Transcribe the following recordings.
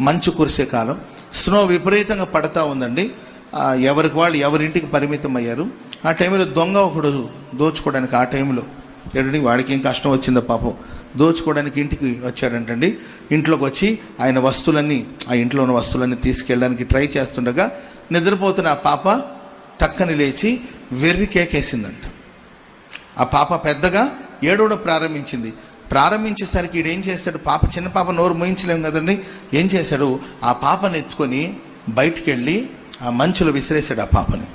మంచు కురిసే కాలం. స్నో విపరీతంగా పడతా ఉందండి. ఎవరికి వాళ్ళు ఎవరింటికి పరిమితం అయ్యారు ఆ టైంలో దొంగ ఒకడు దోచుకోవడానికి ఆ టైంలో ఏంటండి వాడికి ఏం కష్టం వచ్చిందో పాపం. దోచుకోవడానికి ఇంటికి వచ్చాడంటండి. ఇంట్లోకి వచ్చి ఆయన వస్తువులన్నీ ఆ ఇంట్లో ఉన్న వస్తువులన్నీ తీసుకెళ్ళడానికి ట్రై చేస్తుండగా నిద్రపోతున్న ఆ పాప టక్కని లేచి వెర్రి కేకేసిందంట. ఆ పాప పెద్దగా ఏడవడం ప్రారంభించింది. ప్రారంభించేసరికి ఈడు ఏం చేశాడు? పాప చిన్న పాప నోరు మోయించలేము కదండి. ఏం చేశాడు? ఆ పాపని ఎత్తుకొని బయటికి వెళ్ళి ఆ మంచులో విసిరేశాడు ఆ పాపని.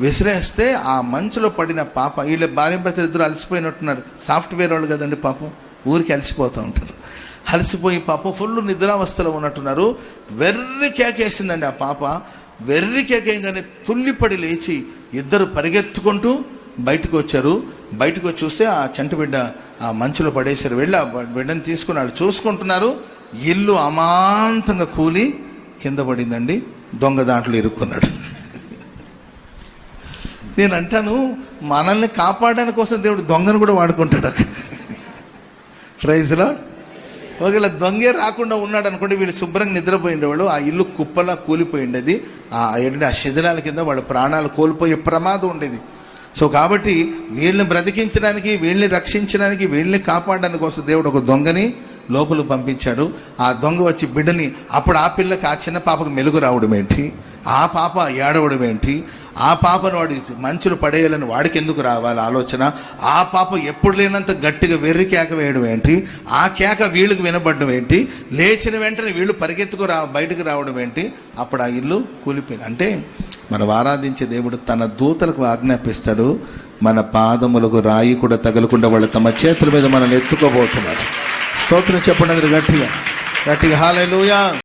విసిరేస్తే ఆ మంచులో పడిన పాప వీళ్ళ భార్య భర్తలు ఇద్దరు అలసిపోయినట్టున్నారు. సాఫ్ట్వేర్ వాళ్ళు కదండి పాపం ఊరికి అలసిపోతూ ఉంటారు. అలసిపోయి పాపం ఫుల్ నిద్రావస్థలో ఉన్నట్టున్నారు. వెర్రి కేకేసిందండి ఆ పాప. వెర్రి కేకేయగానే తుల్లిపడి లేచి ఇద్దరు పరిగెత్తుకుంటూ బయటకు వచ్చారు. బయటకు వచ్చి చూస్తే ఆ చంటి బిడ్డ ఆ మంచులో పడేశారు. వెళ్ళి ఆ బిడ్డను తీసుకుని వాళ్ళు చూసుకుంటున్నారు. ఇల్లు అమాంతంగా కూలి కింద పడిందండి. దొంగ దాంట్లో ఇరుక్కున్నాడు. నేను అంటాను మనల్ని కాపాడడానికి కోసం దేవుడు దొంగను కూడా వాడుకుంటాడు. ప్రైజ్లో ఒకవేళ దొంగే రాకుండా ఉన్నాడు అనుకోండి వీళ్ళు శుభ్రంగా నిద్రపోయిండేవాడు ఆ ఇల్లు కుప్పలా కూలిపోయిండేది ఆ ఏంటంటే ఆ శిథిలాల కింద వాళ్ళ ప్రాణాలు కోల్పోయే ప్రమాదం ఉండేది. సో కాబట్టి వీళ్ళని బ్రతికించడానికి వీళ్ళని రక్షించడానికి వీళ్ళని కాపాడడానికి కోసం దేవుడు ఒక దొంగని లోపలికి పంపించాడు. ఆ దొంగ వచ్చి బిడ్డని అప్పుడు ఆ పిల్లకి ఆ చిన్న పాపకు మెలుగు రావడం ఏంటి? ఆ పాప ఏడవడం ఏంటి? ఆ పాపను వాడి మంచులు పడేయాలని వాడికి ఎందుకు రావాలి ఆలోచన? ఆ పాప ఎప్పుడు లేనంత గట్టిగా వెర్రి కేక వేయడం ఏంటి? ఆ కేక వీళ్ళకి వినబడడం ఏంటి? లేచిన వెంటనే వీళ్ళు పరిగెత్తుకు రా బయటకు రావడం ఏంటి? అప్పుడు ఆ ఇల్లు కూలిపోయింది. అంటే మనం ఆరాధించే దేవుడు తన దూతలకు ఆజ్ఞాపిస్తాడు మన పాదములకు రాయి కూడా తగలకుండా వాళ్ళు తమ చేతుల మీద మనల్ని ఎత్తుకోబోతున్నారు. స్తోత్రం చెప్పండి గట్టిగా. గట్టిగా. హాలేలుయా